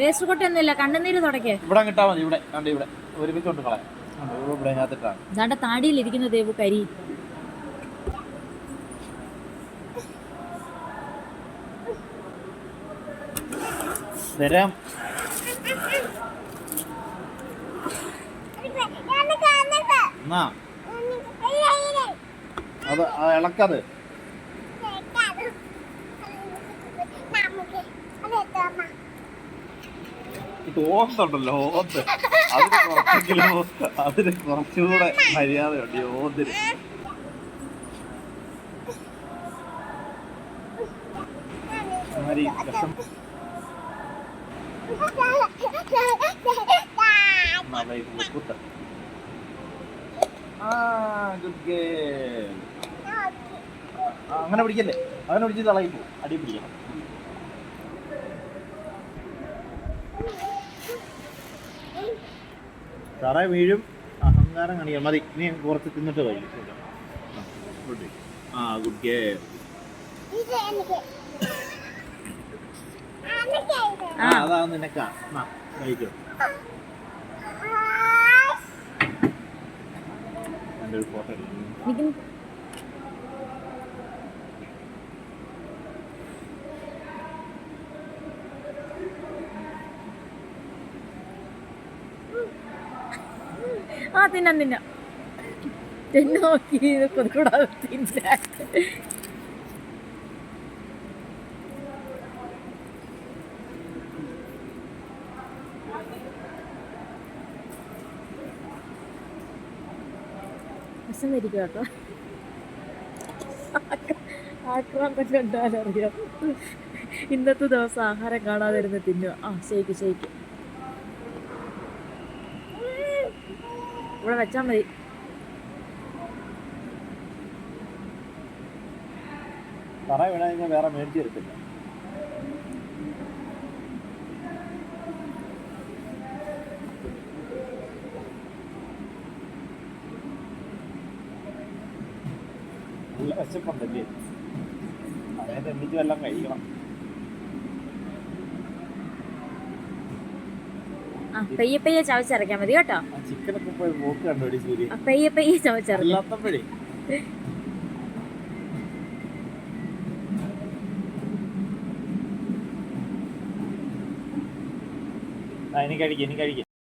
Waste കൊട്ടൊന്നുമില്ല കണ്ണുനീര് തുടക്കേ ഇവിടെ കിട്ടാ മതി ഇവിടെ. കണ്ട് ഇവിടെ. ഒരുമിച്ച് കൊണ്ട് കളയാം. കണ്ടോ, ഇവിടെ ഇവിടെ അതിനകത്തിട്ടാണ് ദാണ്ട താടിയിലിരിക്കുന്ന ദേവു കരി. തരാം എന്നാ? അത് ആ ഇളക്കത്. ഓന്തുണ്ടല്ലോ ഓന്ത് അതിന് കുറച്ചെങ്കിലും അതിന് കുറച്ചുകൂടെ മര്യാദയുണ്ട് ഓന്തിന് അങ്ങനെ പിടിക്കല്ലേ? അങ്ങനെ പിടിച്ച് തളയി പോകും അടി പിടിക്കണം. തറ വീഴും അഹങ്കാരം കാണിക്കാം. മതി ഇനി കുറച്ച് തിന്നിട്ട് കഴിയും ആ ഗുഡ് ആ അതാ നിനക്കാ കഴിക്കും. എന്റെ ഒരു ഫോട്ടോ ആ തിന്നാം തിന്നാം. നോക്കി തിന്നാൻ ഇന്നത്തെ ദിവസം ആഹാരം കാണാതെ ഇരുന്ന് തിന്നുക ആ ശരിക്കും ശരിക്ക്. ഇവിടെ വെച്ചാൽ മതി. തറ വീണാ കഴിഞ്ഞാൽ വേറെ മേടിച്ച് തരത്തില്ല. നല്ല വിശപ്പുണ്ടല്ലേ അതായത് എണ്ണിച്ച് വല്ലതും കഴിക്കണം. പെയ്യെ പെയ്യെ മതി കേട്ടോ. പെയ്യെ പെയ്യെ ചവച്ചരയ്ക്കാം എനിക്ക് കഴിക്കും ഇനി കഴിക്കും.